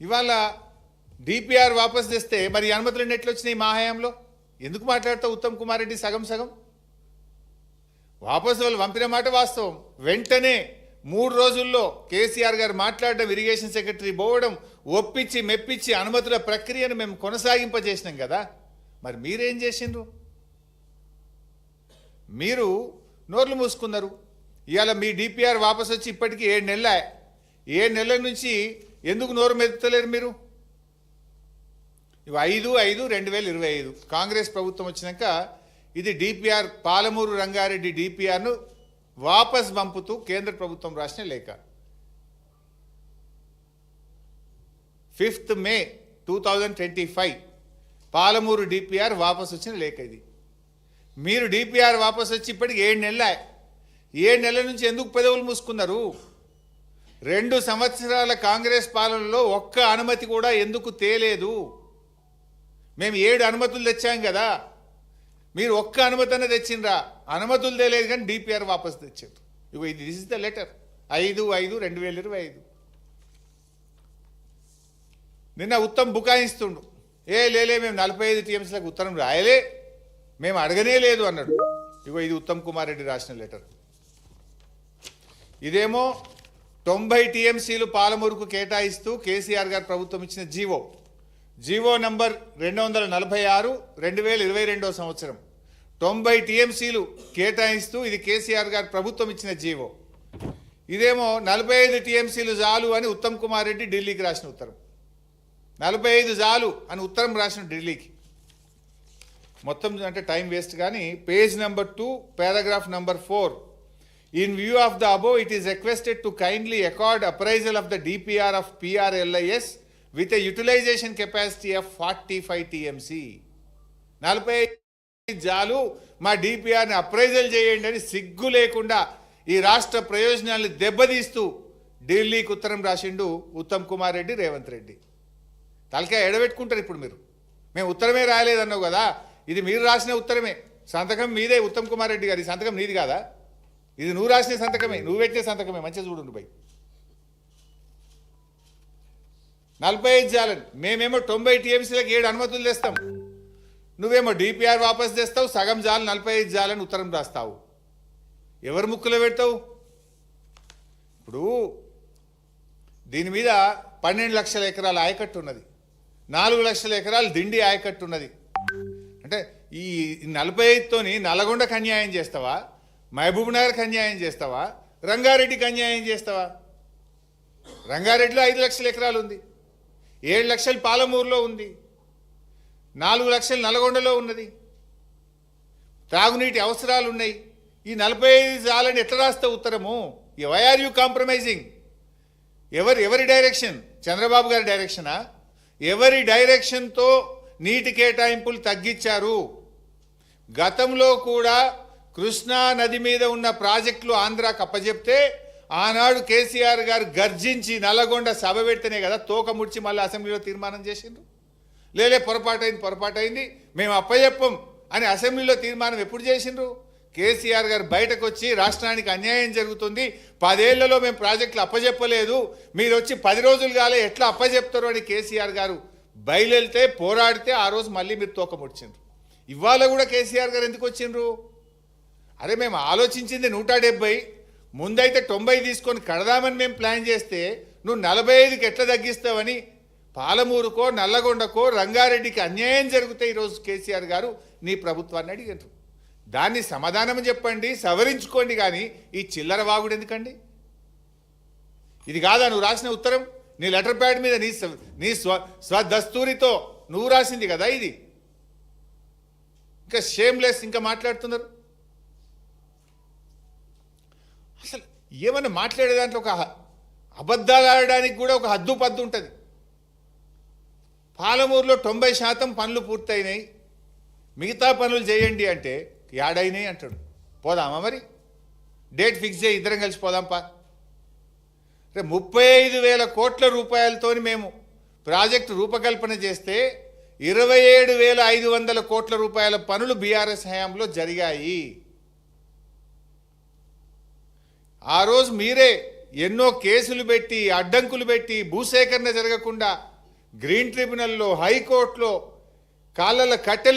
ఇవాళ డిపిఆర్ వాపస్ తెస్తే మరి అనుమతులు ఎట్లు వచ్చినాయి మా హయాంలో? ఎందుకు మాట్లాడతావు ఉత్తమ్ కుమార్ రెడ్డి సగం సగం? వాపసు వాళ్ళు పంపిన మాట వాస్తవం. వెంటనే మూడు రోజుల్లో కేసీఆర్ గారు మాట్లాడడం ఇరిగేషన్ సెక్రటరీ పోవడం ఒప్పించి మెప్పించి అనుమతుల ప్రక్రియను మేము కొనసాగింపజేసినాం కదా. మరి మీరేం చేసిండ్రు? మీరు నోర్లు మూసుకున్నారు. ఇవాళ మీ డిపిఆర్ వాపస్ వచ్చి ఇప్పటికీ ఏడు నెలల. ఏడు నెలల నుంచి ఎందుకు నోరు మెదుతలేరు మీరు? ఇవి ఐదు ఐదు రెండు వేల ఇరవై ఐదు. కాంగ్రెస్ ప్రభుత్వం వచ్చినాక ఇది డిపిఆర్ పాలమూరు రంగారెడ్డి డిపిఆర్ను వాపస్ పంపుతూ కేంద్ర ప్రభుత్వం రాసిన లేఖ. Fifth May two thousand twenty five Palamuru DPR వాపస్ వచ్చిన లేఖ ఇది. మీరు డిపిఆర్ వాపస్ వచ్చి ఇప్పటికి ఏడు నెలల. ఏడు నెలల నుంచి ఎందుకు పెదవులు మూసుకున్నారు? రెండు సంవత్సరాల కాంగ్రెస్ పాలనలో ఒక్క అనుమతి కూడా ఎందుకు తేలేదు? మేము ఏడు అనుమతులు తెచ్చాం కదా. మీరు ఒక్క అనుమతి అన్న తెచ్చిండ్రా. అనుమతులు తేలేదు కానీ డిపిఆర్ వాపస్ తెచ్చారు. ఇగో ఇది దిస్ ఇస్ ద లెటర్ ఐదు ఐదు రెండు వేల ఇరవై ఐదు. నిన్న ఉత్తమ్ బుకాయిస్తుండు. ఏ లేలే మేము నలభై ఐదు టీఎంసీలకు ఉత్తరం రాయలే. మేము అడగనే లేదు అన్నాడు. ఇగో ఇది ఉత్తమ్ కుమార్ రెడ్డి రాసిన లెటర్ ఇదేమో తొంభై టీఎంసీలు పాలమూరుకు కేటాయిస్తూ కేసీఆర్ గారు ప్రభుత్వం ఇచ్చిన జీవో. జీవో నంబర్ రెండు వందల నలభై ఆరు రెండు వేల ఇరవై రెండో సంవత్సరం. తొంభై టీఎంసీలు కేటాయిస్తూ ఇది కేసీఆర్ గారు ప్రభుత్వం ఇచ్చిన జీవో. ఇదేమో నలభై ఐదు టీఎంసీలు చాలు అని ఉత్తమ్ కుమార్ రెడ్డి ఢిల్లీకి రాసిన ఉత్తరం. నలభై ఐదు చాలు అని ఉత్తరం రాసిన ఢిల్లీకి. మొత్తం అంటే టైం వేస్ట్ కానీ page number two paragraph number four in view of the above it is requested to kindly accord appraisal of the DPR of PRLIS with a utilisation capacity of forty five TMC నలభై ఐదు జాలు మా డిపిఆర్ని appraisal చేయండి అని సిగ్గు లేకుండా ఈ రాష్ట్ర ప్రయోజనాల్ని దెబ్బతీస్తూ ఢిల్లీకి ఉత్తరం రాసిండు ఉత్తమ్ కుమార్ రెడ్డి రేవంత్ రెడ్డి. తలకాయ ఎడబెట్టుకుంటారు ఇప్పుడు మీరు. మేము ఉత్తరమే రాయలేదన్నావు కదా ఇది మీరు రాసిన ఉత్తరమే. సంతకం మీదే ఉత్తమ్ కుమార్ రెడ్డి గారి సంతకం నీది కాదా? ఇది నువ్వు రాసిన సంతకమే నువ్వు పెట్టిన సంతకమే మంచిగా చూడు బై నలభై ఐదు జాలని మేమేమో తొంభై టీఎంసీలకు ఏడు అనుమతులు తెస్తాం. నువ్వేమో డిపిఆర్ వాపస్ తెస్తావు సగం జాలు నలభై ఐదు జాలని ఉత్తరం రాస్తావు. ఎవరు ముక్కులో పెడతావు? ఇప్పుడు దీని మీద పన్నెండు లక్షల ఎకరాల ఆయకట్టు ఉన్నది. నాలుగు లక్షల ఎకరాలు దిండి ఆయకట్టు ఉన్నది. అంటే ఈ నలభై ఐదుతోని నల్గొండకు అన్యాయం చేస్తావా? మహబూబ్ నగర్కి అన్యాయం చేస్తావా? రంగారెడ్డికి అన్యాయం చేస్తావా? రంగారెడ్డిలో ఐదు లక్షల ఎకరాలు ఉంది. ఏడు లక్షలు పాలమూరులో ఉంది. నాలుగు లక్షలు నల్గొండలో ఉన్నది. త్రాగునీటి అవసరాలు ఉన్నాయి. ఈ నలభై ఐదు జాలని ఎట్లా రాస్తే ఉత్తరము? వై ఆర్ యూ కాంప్రమైజింగ్ ఎవరి ఎవరి డైరెక్షన్ చంద్రబాబు గారి డైరెక్షనా ఎవరి డైరెక్షన్తో నీటి కేటాయింపులు తగ్గించారు? గతంలో కూడా కృష్ణా నది మీద ఉన్న ప్రాజెక్టులు ఆంధ్రాకు అప్పజెప్తే ఆనాడు కేసీఆర్ గారు గర్జించి నల్లగొండ సభ పెడితేనే కదా తోక ముడిచి మళ్ళీ అసెంబ్లీలో తీర్మానం చేసిండ్రు. లేలే పొరపాటైంది పొరపాటైంది మేము అప్పజెప్పం అని అసెంబ్లీలో తీర్మానం ఎప్పుడు చేసిండ్రు? కేసీఆర్ గారు బయటకు వచ్చి రాష్ట్రానికి అన్యాయం జరుగుతుంది పదేళ్ళలో మేము ప్రాజెక్టులు అప్పజెప్పలేదు మీరు వచ్చి పది రోజులు కాలే ఎట్లా అప్పజెప్తారు అని కేసీఆర్ గారు బయలుదేరితే పోరాడితే ఆ రోజు మళ్ళీ మీరు తోక ముడిచిండ్రు. ఇవాళ కూడా కేసీఆర్ గారు ఎందుకు వచ్చిండ్రు? అరే మేము ఆలోచించింది నూట డెబ్బై. ముందైతే తొంభై తీసుకొని కడదామని మేము ప్లాన్ చేస్తే నువ్వు నలభై ఐదుకి ఎట్లా తగ్గిస్తావని పాలమూరుకో నల్లగొండకో రంగారెడ్డికి అన్యాయం జరిగితే ఈరోజు కేసీఆర్ గారు నీ ప్రభుత్వాన్ని అడిగారు దాన్ని సమాధానం చెప్పండి సవరించుకోండి కానీ ఈ చిల్లర వాగుడు ఎందుకండి? ఇది కాదా నువ్వు రాసిన ఉత్తరం? నీ లెటర్ ప్యాడ్ మీద నీ నీ స్వ స్వదస్తూరితో నువ్వు రాసింది కదా ఇది. ఇంకా షేమ్లెస్ ఇంకా మాట్లాడుతున్నారు. అసలు ఏమన్నా మాట్లాడే దాంట్లో ఒక అబద్ధాలు ఆడడానికి కూడా ఒక హద్దు పద్దు ఉంటుంది. పాలమూరులో తొంభై శాతం పనులు పూర్తయినాయి. మిగతా పనులు చేయండి అంటే యాడైనాయి అంటాడు. పోదామా మరి? డేట్ ఫిక్స్ చేయి ఇద్దరం కలిసి పోదాంపా రేపు ముప్పై ఐదు వేల కోట్ల రూపాయలతోని మేము ప్రాజెక్టు రూపకల్పన చేస్తే ఇరవై ఏడు వేల ఐదు వందల కోట్ల రూపాయల పనులు బీఆర్ఎస్ హయాంలో జరిగాయి. ఆ రోజు మీరే ఎన్నో కేసులు పెట్టి అడ్డంకులు పెట్టి భూసేకరణ జరగకుండా గ్రీన్ ట్రిబ్యునల్లో హైకోర్టులో కాళ్ళల కట్టెలు